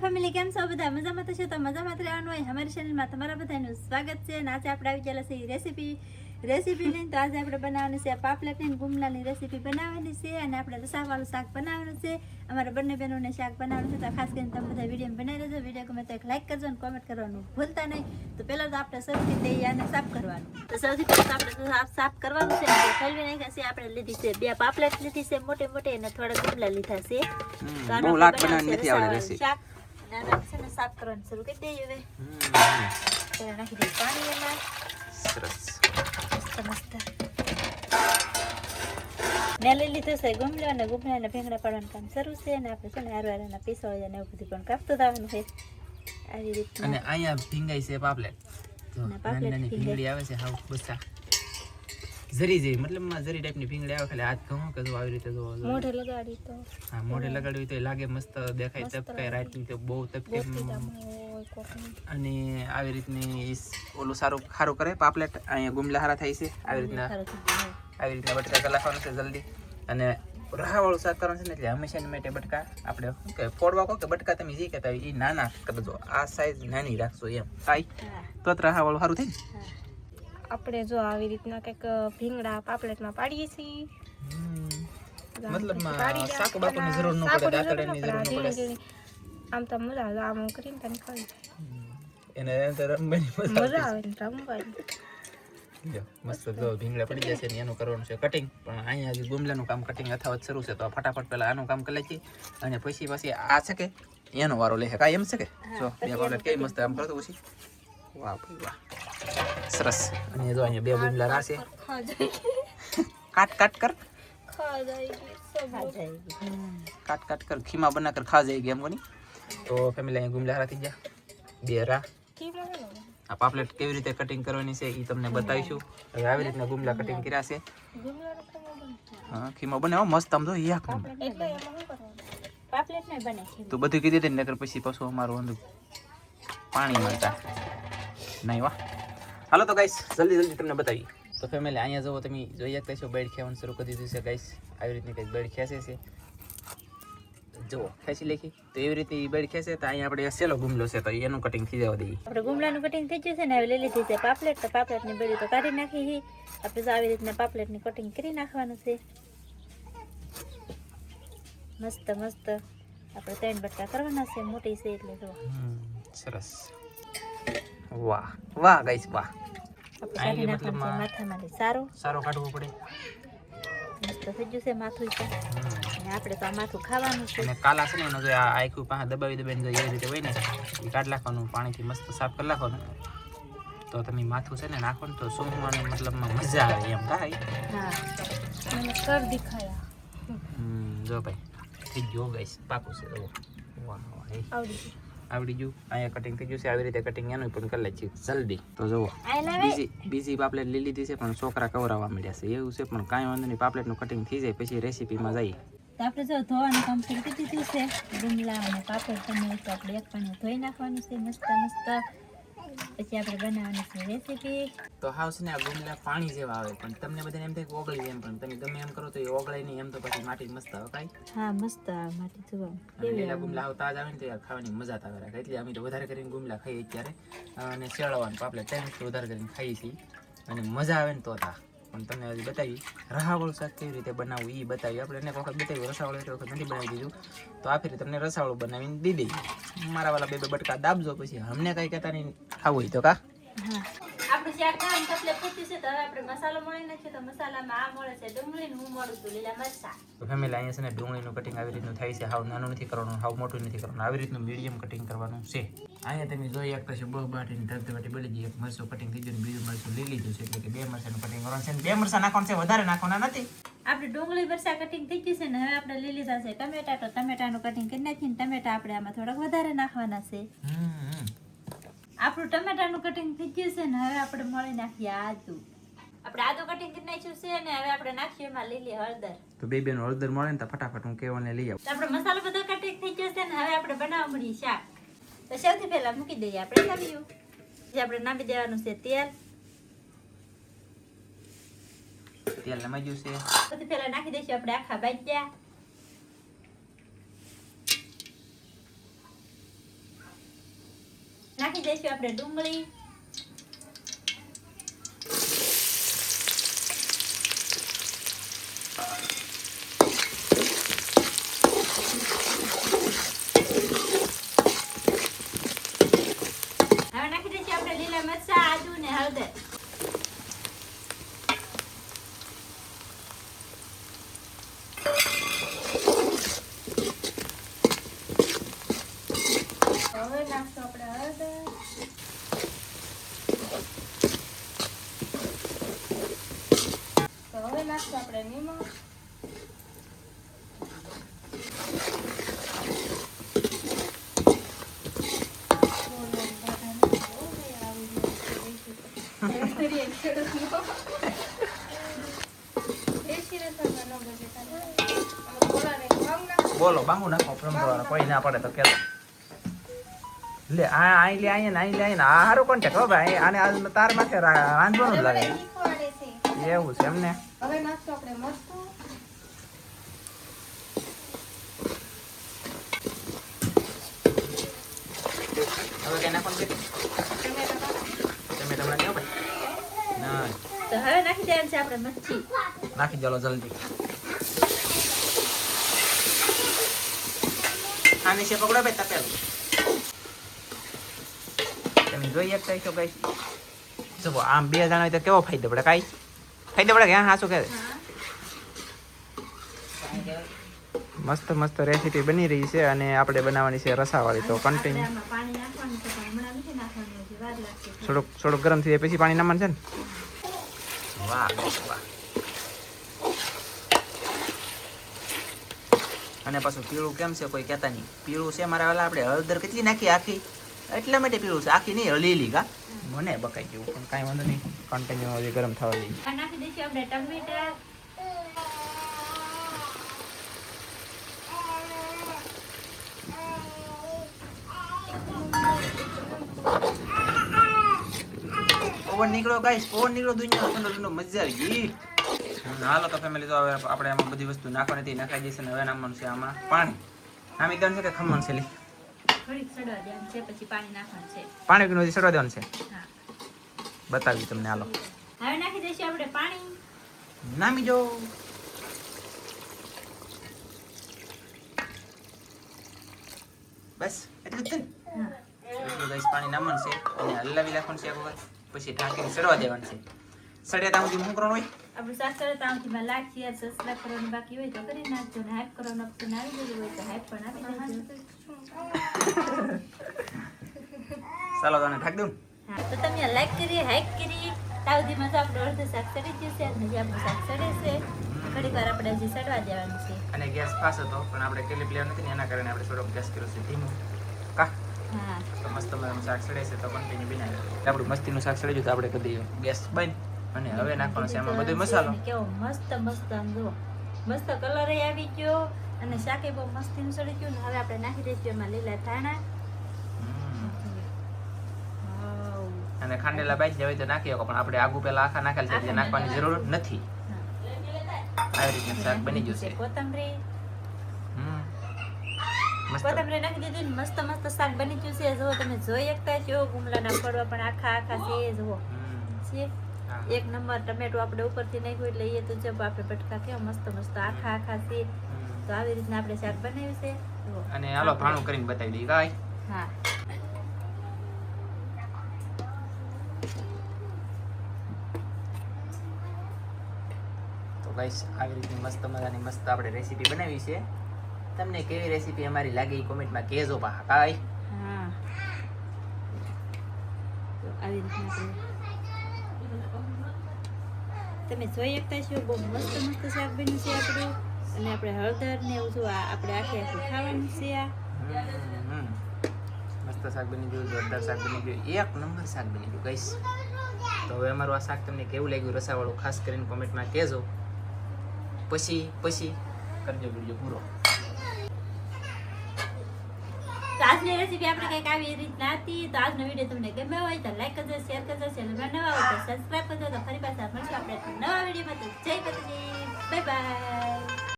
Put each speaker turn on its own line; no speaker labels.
Family કેમ છો બધા? મજામાં તો છો તો મજામાં જ રહેવાનું હોય અમારી ચેનલમાં તમારા બધાનું સ્વાગત છે. અને આજે આપણે આવી ગયેલા છીએ રેસીપી રેસીપી લઈને. તો આજે આપણે બનાવવાની છે પાપલેટની ગુમલાની રેસીપી બનાવવાની છે અને આપણે રસાવાળું શાક બનાવવાનું છે. અમારા બંને બહેનોને શાક બનાવવાનું છે તો ખાસ કરીને તમે બધા વીડિયો બનાવી રહેજો વીડિયો ગમે તો એક લાઇક કરજો અને કોમેન્ટ કરવાનું ભૂલતા નહીં. તો પહેલાં તો આપણે સૌથી અને સાફ કરવાનું. તો સૌથી પહેલાં તો આપણે સાફ સાફ કરવાનું છે. ફેલવી નાખ્યા છે. આપણે લીધી છે બે પાપલેટ. લીધી છે મોટી મોટી અને થોડા ગુમલા લીધા છે. તો આનો. શાક. અને છે ને સાફ કરવાનું શરૂ કરી દઈએ હવે. પહેલા નાખી દઈએ પાણી એમાં.
સરસ.
મસ્ત મસ્ત. મેં લઈ લીધું છે ગુમલો અને ભેંગડા પાડવાનું કામ શરૂ છે અને આપણે છે ને આરવારાના પીસવા અને એવું બધું પણ કાપતું જવાનું છે. આવી રીતના.
અને અહીંયા ભીંગાઈ છે પાપલેટ. નાની નાની ભીંગડી આવે છે હાવ બસા. જરી જેવી મતલબમાં જરી ટાઈપની ભીંગડી આવે ખાલી હાથ ઘઉં કે જો આવી રીતે જો.
મોઢે લગાડી તો.
હા મોઢે લગાડવી તો લાગે મસ્ત દેખાય તપકાય રાતની તો બહુ તપકે. અને આવી રીતની ઓલું સારું ખારું કરે પાપલેટ અહીંયા ગુમલા હારા થાય છે આવી રીતના. આવી રીતના બટકા કલાકવાનું છે જલ્દી. અને રાહવાળું શાક કરવાનું છે ને એટલે હંમેશા માટે બટકા આપણે શું કે ફોડવા કહો કે બટકા તમે જે કહેતા એ નાના કરજો આ સાઈઝ નાની રાખશો એમ. થાય તો જ રહાવાળું સારું થાય ને?
આપણે જો આવી રીતના કંઈક ભીંગડા પાપલેટમાં પાડીએ છીએ.
મતલબમાં
પાડી
બાકુની જરૂર ન પડે
જરૂર
જરૂર ન
પડે.
પડે.
ઝીણી ઝીણી. આમ તો મજા આવે આમ કરીને તને ખાઈ
એને રમવાની મજા
આવે રમવાની.
જો, મસ્ત જો ભીંગડા પડી જશે ને એનું કરવાનું છે કટિંગ પણ અહીંયા હજી ગુમલાનું કામ કટિંગ અથાવત શરૂ છે તો ફટાફટ પહેલાં આનું કામ કરી લઈએ અને પછી પછી આ છે કે એનો વારો લે કાંઈ એમ છે કે? જો બે પાવડર કેવી મસ્ત આમ કરતો પછી વાહ ભાઈ વાહ. સરસ. અને જો અહીંયા બે ગુમલા રાશે. કાટ કાટ કર. કાટ કાટ કર. ખીમા બના કર ખા જાય ગેમ કોની? તો ફેમિલી અહીંયા ગુમલા હારા થઈ ગયા. બે રા આ પાપલેટ કેવી રીતે કટિંગ કરવાની છે એ તમને બતાવીશું. હવે આવી રીતના ગુમલા કટિંગ કર્યા છે. હા ખીમા બને મસ્ત આમ તો યાક
એમાં
તું બધું કીધી હતી ને નકર પછી પાછું અમારું પાણી મળતા. નહીં વાહ હાલો તો ગાઈસ જલ્દી જલ્દી તમને બતાવી. તો ફેમિલી અહીંયા જુઓ તમે જોઈ શકતા છો બેડ ખેવાનું શરૂ કરી દીધું છે ગાઈસ આવી રીતની કંઈક બેડ ખેંચે છે. જુઓ ખેંચી લેખી. તો એવી રીતે ઈ બેડ ખેંચે તો અહીંયા આપણે સેલો ગુમલો છે તો એનું કટિંગ થઈ જવા દઈએ.
આપણે ગુમલાનું કટિંગ થઈ ગયું છે ને હવે લઈ લીધી છે પાપલેટ તો પાપલેટની બેડી તો કાઢી નાખી આપણે તો આવી રીતના પાપલેટની કટિંગ કરી નાખવાનું છે. મસ્ત મસ્ત. આપણે ત્રણ બટકા કરવાના છે મોટી છે એટલે જો.
હમ, સરસ. વાહ વાહ ગાઈસ વાહ.
આપણે
મતલબ
માથામાં સારું?
સારો કાઢવો પડે.
મસ્ત થઈ ગયું છે માથું છે આપણે તો આ માથું ખાવાનું છે.
અને કાલા છે ને એનો જો આ આખું પાસે દબાવી દબાવીને જો એવી રીતે હોય ને એ કાઢી નાખવાનું પાણીથી મસ્ત સાફ કરી નાખવાનું. તો તમે માથું છે ને નાખો ને તો સૂંઘવાની મતલબમાં મજા આવે એમ થાય
હા.
મને કર દેખાયા.
હમ, જો ભાઈ થઈ ગયો ગાઈસ પાકું છે વાહ વાહ
આવડી
આવડી ગયું. અહીંયા કટિંગ થઈ ગયું છે. આવી રીતે કટિંગ એનું પણ કરી છે જલ્દી. તો જુઓ. બીજી બીજી પાપલેટ લઈ લીધી છે પણ છોકરા કવરાવવા મળ્યા છે. એવું છે પણ કાંઈ વાંધો નહીં. પાપલેટનું કટિંગ થઈ જાય પછી રેસીપીમાં જઈએ.
તો આપણે જો ધોવાનું કામ કરી દીધું છે. ગુમલા અને પાપડ તમે આપણે એક પાણી ધોઈ નાખવાનું છે. મસ્ત મસ્ત. પછી આપણે બનાવવાની છે રેસીપી
તો હાઉસ ને આ ગુમલા પાણી જેવા આવે પણ તમને બધાને એમ થાય કે ઓગળી જાય એમ પણ તમે ગમે એમ કરો તો એ ઓગળે નહીં એમ તો પછી માટી મસ્ત આવે કાંઈ?
હા મસ્ત આવે માટી જોવા
લીલા ગુમલા હાવ તાજા આવે ને તો યાર ખાવાની મજા જ આવે રાખે. એટલે અમે તો વધારે કરીને ગુમલા ખાઈએ અત્યારે. અને શેળવાનું પાપલે ટાઈમ વધારે કરીને ખાઈએ છીએ. અને મજા આવે ને તો તા. પણ તમને હજી બતાવી રહાવાળું શાક કેવી રીતે બનાવવું એ બતાવી. આપણે એને વખત બતાવ્યું રસાવાળું એટલે વખત નથી બનાવી દીધું. તો આ ફેરી તમને રસાવાળું બનાવીને દીધી મારા વાળા બે બે બટકા દાબજો પછી અમને કઈ કહેતા નહીં. ખાવું હોય તો કા?
હા. શાક ખાવાનું તકલીફ પૂછ્યું છે તો હવે આપણે મસાલો મળી નાખીએ તો મસાલામાં આ મળે છે ડુંગળી ને હું મળું છું લીલા મરચા.
તો ફેમિલી અહીંયા છે ને ડુંગળીનું કટિંગ આવી રીતનું થાય છે. હાવ નાનું નથી કરવાનું હાવ મોટું નથી કરવાનું. આવી રીતનું મીડિયમ કટિંગ કરવાનું છે. અહીંયા તમે જોઈ એક પછી બહુ બાટીની ધબધબાટી બળી ગઈ. એક મરચું કટિંગ થઈ ગયું ને બીજું મરચું લઈ લીધું છે એટલે કે બે મરચાનું કટિંગ કરવાનું છે. બે મરચા નાખવાનું છે વધારે નાખવાના નથી.
આપણે ડુંગળી મરચા કટિંગ થઈ છે ને હવે આપણે લઈ લીધા છે ટમેટા તો ટમેટાનું કટિંગ કરી નાખીને ટમેટા આપણે આમાં થોડાક વધારે નાખવાના છે.
હમ.
આપણું ટમેટાનું કટિંગ થઈ ગયું છે ને હવે આપણે મળી નાખીએ આદુ. આપણે આદુ કટિંગ કરી નાખ્યું છે ને હવે આપણે નાખીએ એમાં લીલી હળદર.
તો બે બેનો હળદર મળે ને તો ફટાફટ હું કેવાને લઈ આવું.
આપણે મસાલો બધો કટિંગ થઈ ગયો છે ને હવે આપણે બનાવવા મળીએ શાક. તો સૌથી પહેલા મૂકી દઈએ આપણે તળિયું જે આપણે નાખી દેવાનું છે તેલ.
તેલ નમાઈ ગયું છે.
સૌથી પહેલા નાખી દઈશું આપણે આખા બાજ્યા નાખી દઈશું આપણે ડુંગળી હવે નાખી દઈશું આપણે લીલા મરચાં આદુ ને હળદર
હવે નાખશું આપણે હળદર તો હવે નાખશું આપણે નિમક.
બોલો બાંગુ નાખો પ્રમવાળા કોઈ ના પડે તો કેતો લે આ આઈ લે આઈ ને આઈ લે આઈ ને આ હારો કોન્ટેક્ટ હો ભાઈ આને આજ તાર માથે રાંધવાનું જ લાગે એવું છે એમને
હવે નાખશું આપણે મરચું.
હવે કઈ નાખવાનું છે?
ટમેટા
તમે તમને ભાઈ ના
તો હવે નાખી દેવાનું છે આપણે મચ્છી
નાખી ચાલો જલ્દી. આની છે પકડો ભાઈ તપેલું. તમે જોઈ એક છો કઈ જો આમ બે જણા હોય તો કેવો ફાયદો પડે કાંઈ? ફાયદો પડે કે હા શું કહે? મસ્ત મસ્ત રેસીપી બની રહી છે અને આપણે બનાવવાની છે રસાવાળી. તો કન્ટિન્યુ થોડુંક થોડુંક ગરમ થઈ જાય પછી પાણી નાખવાનું છે ને? વાહ વાહ. અને પાછું પીળું કેમ છે કોઈ કહેતા નહીં. પીળું છે મારા વાલા આપણે હળદર કેટલી નાખી આખી? એટલા માટે પીવું છે. આખી નહીં લીલી કા? મને બકાઈ ગયું પણ કાંઈ વાંધો નહીં. કન્ટિન્યુ હજી ગરમ થવા દઈએ.
આ નાખી દઈશું આપણે ટમેટા.
પવન નીકળો ગાઈસ. પવન નીકળો દુનિયા ઠંડો ઠંડો મજા આવી ગઈ. હાલો તો ફેમિલી તો હવે આપણે આમાં બધી વસ્તુ નાખવાની હતી નખાઈ જશે ને હવે નાખવાનું છે આમાં. પાણી. નામી દેવાનું છે કે ખમણ છે લી?
થોડીક સડવા દેવાનું છે પછી પાણી નાખવાનું છે.
પાણી પીનું હજી સડવા દેવાનું છે.
હા.
બતાવી તમને હાલો.
હવે નાખી દઈશું આપણે પાણી.
નામી જો બસ એટલું જ એટલું ગાઈસ પાણી નામવાનું છે અને હલાવી રાખવાનું છે એક વખત. પછી ઢાંકીને સડવા દેવાનું છે. સડે ત્યાં સુધી શું કરવાનું હોય.
આપણે શાક કરે તો આમથી માં લાઈક શેર સબસ્ક્રાઇબ કરવાનું બાકી હોય તો કરી નાખજો ને હાઈપ કરવાનું ઓપ્શન આવી ગયું હોય તો હાઈપ પણ આપી દેજો.
ચાલો તને ઢાક દઉં.
તો તમે લાઈક કરી હાઈક કરી. તાવધીમાં તો આપણું અડધું શાક ગયું છે અને હજી આપણું શાક છે. ઘણી વાર આપણે હજી સડવા દેવાનું છે.
અને ગેસ પાસ હતો પણ આપણે કેલી પ્લેયર નથી ને એના કારણે આપણે થોડોક ગેસ કર્યો છે. ધીમો. કા? તો મસ્ત મજાનું શાક સડે છે તો કન્ટિન્યુ બનાવી આપણું મસ્તીનું શાક સડી તો આપણે કરી દઈએ ગેસ બંધ. અને હવે નાખવાનો છે એમાં બધો મસાલો.
કેવો મસ્ત મસ્ત આમ મસ્ત કલર આવી ગયો. અને શાકે બહુ મસ્તીનું સડી ગયું ને હવે આપણે નાખી દઈશું એમાં લીલા ધાણા.
અને ખાંડેલા બાઈ જાય તો નાખી શકો પણ આપણે આગુ પેલા આખા નાખેલ છે એટલે નાખવાની જરૂર નથી. આવી રીતનું શાક બની જશે.
કોથમરી. કોથમરી નાખી દીધી ને મસ્ત મસ્ત શાક બની ગયું છે. જો તમે જોઈ શકતા છો? ગુમલાના ફળવા પણ આખા આખા છે જુઓ. છે? એક નંબર ટમેટો આપણે ઉપરથી નાખ્યું એટલે એ તો જબ આપણે બટકા કેવા મસ્ત મસ્ત આખા આખા છે. તો આવી રીતના આપણે શાક બનાવ્યું છે.
અને હાલો ભાણું કરીને બતાવી દઈએ.
હા.
તો ગાઈસ આવી રીતની મસ્ત મજાની મસ્ત આપણે રેસીપી બનાવી છે. તમને કેવી રેસીપી અમારી લાગી કોમેન્ટમાં કહેજો પા કાય
હા. તો આવી રીતના તમે જોઈ શકતા છો બહુ મસ્ત મસ્ત શાક બન્યું છે આપણું. અને આપણે હળદર ને એવું જો આ આપણે આખે આખું ખાવાનું છે આ.
મસ્ત શાક બની ગયું જોરદાર શાક બની ગયું. એક નંબર શાક બની ગયું કઈશ તો હવે અમારું આ શાક તમને કેવું લાગ્યું રસાવાળું ખાસ કરીને કોમેન્ટમાં કહેજો. પછી પછી કરજો વીડિયો પૂરો.
તો આજની રેસીપી આપણે કંઈક આવી રીતના હતી. તો આજનો વીડિયો તમને ગમ્યો હોય તો લાઈક કરજો શેર કરજો ચેનલમાં નવા હોય તો સબસ્ક્રાઈબ કરજો. તો ફરી પાછા મળશું આપણે નવા વિડીયોમાં તો જય માતાજી બાય બાય